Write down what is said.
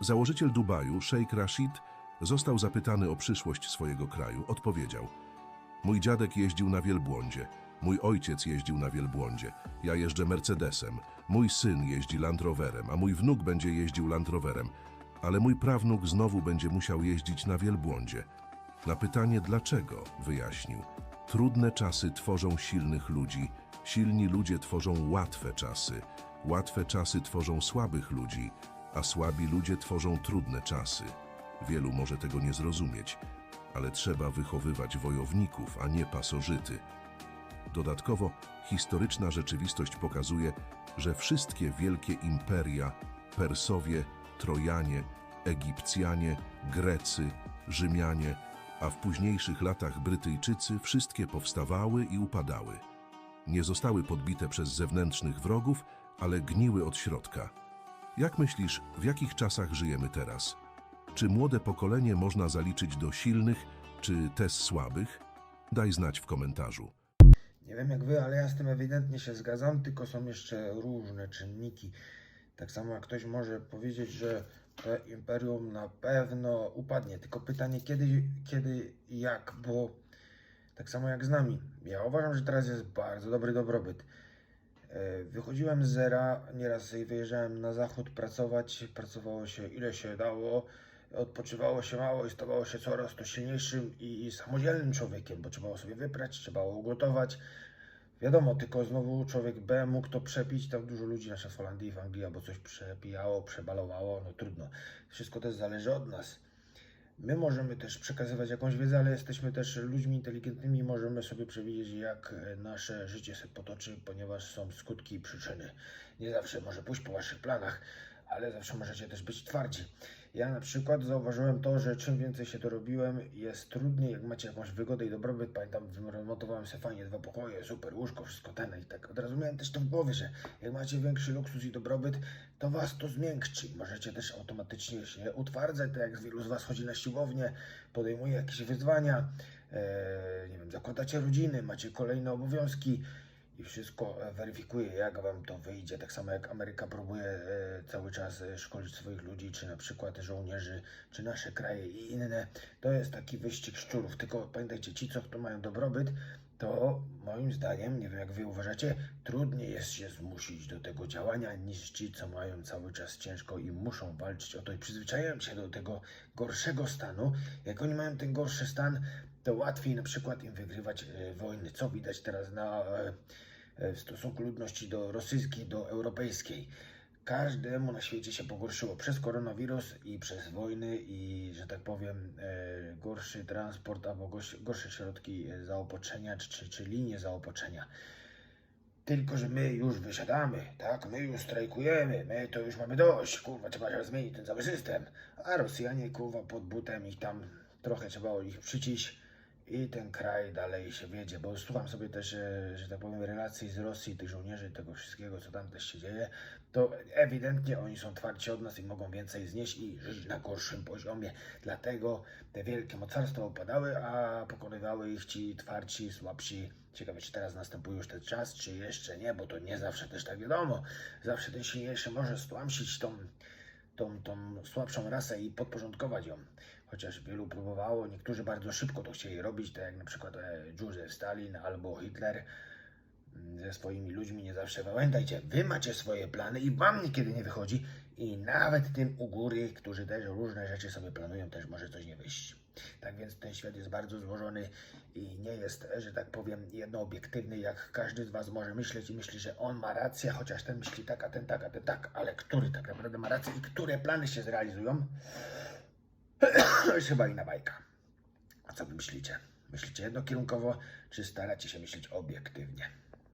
Założyciel Dubaju, szejk Rashid, został zapytany o przyszłość swojego kraju. Odpowiedział: Mój dziadek jeździł na wielbłądzie, mój ojciec jeździł na wielbłądzie, ja jeżdżę Mercedesem, mój syn jeździ Land Roverem, a mój wnuk będzie jeździł Land Roverem, ale mój prawnuk znowu będzie musiał jeździć na wielbłądzie. Na pytanie dlaczego, wyjaśnił: Trudne czasy tworzą silnych ludzi, silni ludzie tworzą łatwe czasy, łatwe czasy tworzą słabych ludzi, a słabi ludzie tworzą trudne czasy. Wielu może tego nie zrozumieć, ale trzeba wychowywać wojowników, a nie pasożyty. Dodatkowo historyczna rzeczywistość pokazuje, że wszystkie wielkie imperia Persowie, Trojanie, Egipcjanie, Grecy, Rzymianie, a w późniejszych latach Brytyjczycy wszystkie powstawały i upadały. Nie zostały podbite przez zewnętrznych wrogów, ale gniły od środka. Jak myślisz, w jakich czasach żyjemy teraz? Czy młode pokolenie można zaliczyć do silnych, czy też słabych? Daj znać w komentarzu. Nie wiem jak wy, ale ja z tym ewidentnie się zgadzam, tylko są jeszcze różne czynniki. Tak samo jak ktoś może powiedzieć, że to imperium na pewno upadnie, tylko pytanie kiedy, kiedy i jak, bo tak samo jak z nami. Ja uważam, że teraz jest bardzo dobry dobrobyt. E, Wychodziłem z zera, nieraz wyjeżdżałem na zachód pracować, pracowało się ile się dało, odpoczywało się mało i stawało się coraz to silniejszym i samodzielnym człowiekiem, bo trzeba było sobie wyprać, trzeba było ugotować. Wiadomo, tylko znowu człowiek B mógł to przepić, tam dużo ludzi na w Holandii, w Anglii albo coś przepijało, przebalowało, no trudno. Wszystko też zależy od nas. My możemy też przekazywać jakąś wiedzę, ale jesteśmy też ludźmi inteligentnymi i możemy sobie przewidzieć, jak e, nasze życie się potoczy, ponieważ są skutki i przyczyny. Nie zawsze może pójść po waszych planach, ale zawsze możecie też być twardzi. Ja na przykład zauważyłem to, że czym więcej się dorobiłem, jest trudniej, jak macie jakąś wygodę i dobrobyt. Pamiętam, wyremontowałem sobie fajnie dwa pokoje, super łóżko, wszystko ten i tak. Od razu miałem też to w głowie, że jak macie większy luksus i dobrobyt, to was to zmiękczy. Możecie też automatycznie się utwardzać, tak jak wielu z was chodzi na siłownię, podejmuje jakieś wyzwania, e, nie wiem, zakładacie rodziny, macie kolejne obowiązki i wszystko e, weryfikuje, jak wam to wyjdzie. Tak samo jak Ameryka próbuje e, cały czas e, szkolić swoich ludzi, czy na przykład żołnierzy, czy nasze kraje i inne. To jest taki wyścig szczurów. Tylko pamiętajcie, ci, co mają dobrobyt, to moim zdaniem, nie wiem jak wy uważacie, trudniej jest się zmusić do tego działania niż ci, co mają cały czas ciężko i muszą walczyć o to i przyzwyczajają się do tego gorszego stanu. Jak oni mają ten gorszy stan, to łatwiej na przykład im wygrywać e, wojny, co widać teraz na, e, e, w stosunku ludności do rosyjskiej, do europejskiej. Każdemu na świecie się pogorszyło przez koronawirus i przez wojny i, że tak powiem, e, gorszy transport albo gorsze, środki e, zaopatrzenia czy, czy, linie zaopatrzenia. Tylko, że my już wysiadamy, tak? My już strajkujemy, my to już mamy dość, kurwa, trzeba zmienić ten cały system. A Rosjanie, kurwa, pod butem ich tam trochę trzeba było ich przycić i ten kraj dalej się wiedzie, bo słucham sobie też, e, że tak powiem, relacji z Rosji, tych żołnierzy, tego wszystkiego, co tam też się dzieje, to ewidentnie oni są twardsi od nas i mogą więcej znieść i żyć na gorszym poziomie. Dlatego te wielkie mocarstwa upadały, a pokonywały ich ci twardsi, słabsi. Ciekawe, czy teraz następuje już ten czas, czy jeszcze nie, bo to nie zawsze też tak wiadomo. Zawsze ten silniejszy może stłamsić tą tą, tą słabszą rasę i podporządkować ją. Chociaż wielu próbowało, niektórzy bardzo szybko to chcieli robić, tak jak na przykład e, Józef Stalin albo Hitler mm, ze swoimi ludźmi nie zawsze. Pamiętajcie, wy macie swoje plany i wam niekiedy nie wychodzi i nawet tym u góry, którzy też różne rzeczy sobie planują, też może coś nie wyjść. Tak więc ten świat jest bardzo złożony i nie jest, że tak powiem, jednoobiektywny, jak każdy z was może myśleć i myśli, że on ma rację, chociaż ten myśli tak, a ten tak, a ten tak, ale który tak naprawdę ma rację i które plany się zrealizują, to jest chyba inna bajka. A co wy myślicie? Myślicie jednokierunkowo, czy staracie się myśleć obiektywnie?